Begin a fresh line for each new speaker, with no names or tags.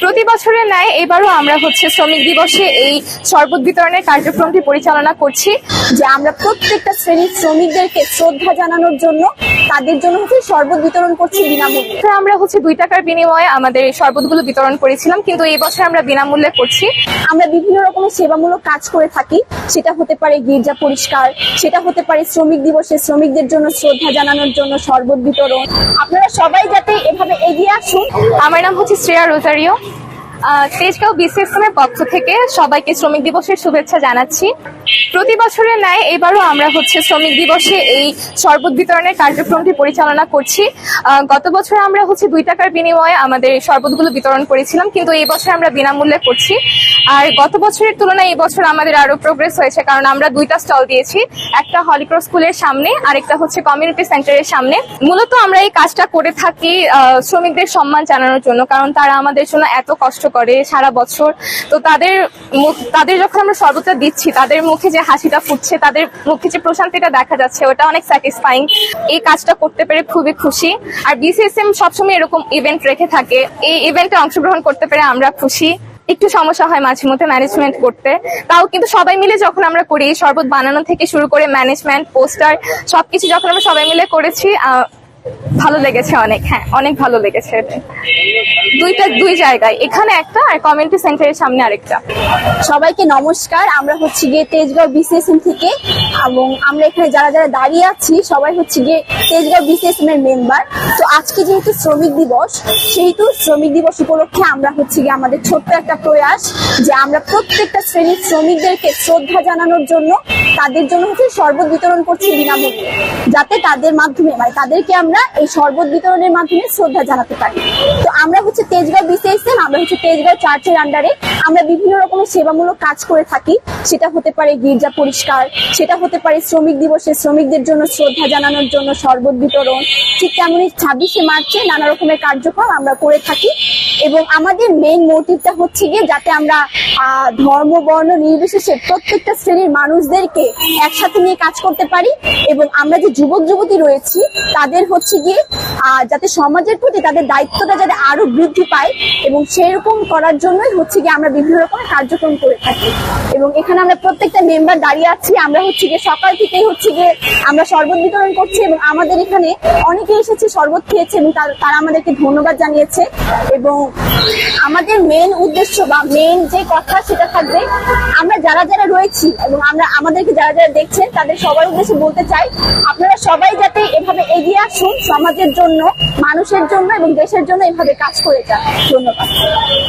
প্রতি বছরের ন্যায় এবারও আমরা হচ্ছে শ্রমিক দিবসে এই শরবত বিতরণের কার্যক্রমটি পরিচালনা করছি
যে আমরা প্রত্যেকটা শ্রেণির শ্রমিকদেরকে শ্রদ্ধা জানানোর জন্য তাদের জন্য হচ্ছে শরবত বিতরণ করছি বিনামূল্যে।
আমরা হচ্ছে দুই টাকার বিনিময়ে আমাদের এই শরবতগুলো বিতরণ করেছিলাম কিন্তু এই বছর আমরা বিনামূল্যে করছি।
আমরা বিভিন্ন রকমের সেবামূলক কাজ করে থাকি সেটা হতে পারে গির্জা পরিষ্কার সেটা হতে পারে শ্রমিক দিবসে শ্রমিকদের জন্য শ্রদ্ধা জানানোর জন্য শরবত বিতরণ। আপনারা সবাই যাতে এভাবে এগিয়ে আসুন।
আমার নাম হচ্ছে শ্রেয়া রোজারিও। তেজগাঁও বিসিএসএম এর পক্ষ থেকে সবাইকে শ্রমিক দিবসের শুভেচ্ছা জানাচ্ছি। প্রতি বছরের ন্যায় এবারও আমরা হচ্ছে শ্রমিক দিবসে এই শরবত বিতরণের কার্যক্রমটি পরিচালনা করছি। গত বছর আমরা হচ্ছে দুই টাকার বিনিময়ে আমাদের শরবতগুলো বিতরণ করেছিলাম, কিন্তু এই বছর আমরা বিনামূল্যে করছি। আর গত বছরের তুলনায় এই বছর আমাদের আরও প্রোগ্রেস হয়েছে, কারণ আমরা দুইটা স্টল দিয়েছি। একটা হলিক্রস স্কুলের সামনে, আরেকটা হচ্ছে কমিউনিটি সেন্টারের সামনে। মূলত আমরা এই কাজটা করে থাকি শ্রমিকদের সম্মান জানানোর জন্য, কারণ তারা আমাদের জন্য এত কষ্ট করে সারা বছর। তো তাদের তাদের যখন আমরা সর্বতা দিচ্ছি, তাদের মুখে যে হাসিটা ফুটছে, তাদের মুখে যে প্রশান্তিটা দেখা যাচ্ছে, ওটা অনেক স্যাটিসফাইং এই কাজটা করতে পেরে খুবই খুশি। আর বিসিএসএম সবসময় এরকম ইভেন্ট রেখে থাকে। এই ইভেন্টে অংশগ্রহণ করতে পেরে আমরা খুশি। একটু সমস্যা হয় মাঝে মধ্যে ম্যানেজমেন্ট করতে। তাও কিন্তু সবাই মিলে যখন আমরা করি, শরবত বানানো থেকে শুরু করে ম্যানেজমেন্ট পোস্টার, সবকিছু যখন আমরা সবাই মিলে করেছি ভালো লেগেছে অনেক হ্যাঁ অনেক ভালো লেগেছে দুইটা, দুই জায়গায়, এখানে একটা আর কমিউনিটি সেন্টারের সামনে আরেকটা।
সবাইকে নমস্কার, আমরা হচ্ছে গিয়ে তেজগাঁও বিসিএসএম থেকে, এবং আমরা এখানে যারা যারা দাঁড়িয়ে আছি, সবাই হচ্ছে গিয়ে তেজগাঁও বিসিএসএম এর মেম্বার তো আজকে যেহেতু শ্রমিক দিবস, সেহেতু শ্রমিক দিবস উপলক্ষে আমরা হচ্ছে গিয়ে আমাদের ছোট্ট একটা প্রয়াস, যে আমরা প্রত্যেকটা শ্রেণির শ্রমিকদেরকে শ্রদ্ধা জানানোর জন্য, তাদের জন্য হচ্ছে শরবত বিতরণ করছি বিনামূল্যে। যাতে তাদের মাধ্যমে মানে তাদেরকে আমরা এই শরবত বিতরণের মাধ্যমে শ্রদ্ধা জানাতে পারি। তো আমরা হচ্ছে তেজগাঁও বিসিএসএম আমরা হচ্ছে তেজগাঁও চার্চের আন্ডারে আমরা বিভিন্ন রকমের সেবামূলক কাজ করে থাকি। সেটা হতে পারে গির্জা পরিষ্কার, সেটা হতে পারে শ্রমিক দিবসে, শ্রমিকদের জন্য শ্রদ্ধা জানানোর জন্য শরবত বিতরণ। ঠিক তেমনই ছাব্বিশে মার্চে নানা রকমের কার্যক্রম আমরা করে থাকি। এবং আমাদের মেইন মোটিভটা হচ্ছে গিয়ে যাতে আমরা ধর্ম, বর্ণ নির্বিশেষে প্রত্যেকটা শ্রেণির মানুষদেরকে একসাথে নিয়ে কাজ করতে পারি। এবং আমরা যে যুবক যুবতী রয়েছি, তাদের হচ্ছে গিয়ে যাতে সমাজের প্রতি তাদের দায়িত্বটা যাতে আরও বৃদ্ধি পায় এবং সেরকম করার জন্যই হচ্ছে গিয়ে আমরা বিভিন্ন রকমের কার্যক্রম করে থাকি। এবং এখানে আমরা প্রত্যেকটা মেম্বার দাঁড়িয়ে আছি, আমরা হচ্ছে গিয়ে সকাল থেকেই হচ্ছে গিয়ে আমরা শরবত বিতরণ করছি এবং আমাদের এখানে অনেকে এসেছে শরবত খেয়েছে এবং তারা আমাদেরকে ধন্যবাদ জানিয়েছে। এবং আমাদের মেন উদ্দেশ্য বা মেন যে কথা সেটা থাকবে, আমরা যারা যারা রয়েছি এবং আমরা, আমাদেরকে যারা যারা দেখছেন, তাদের সবার উদ্দেশ্যে বলতে চাই, আপনারা সবাই যাতে এভাবে এগিয়ে আসুন। সমাজের জন্য মানুষের জন্য এবং দেশের জন্য এভাবে কাজ করে যান। ধন্যবাদ।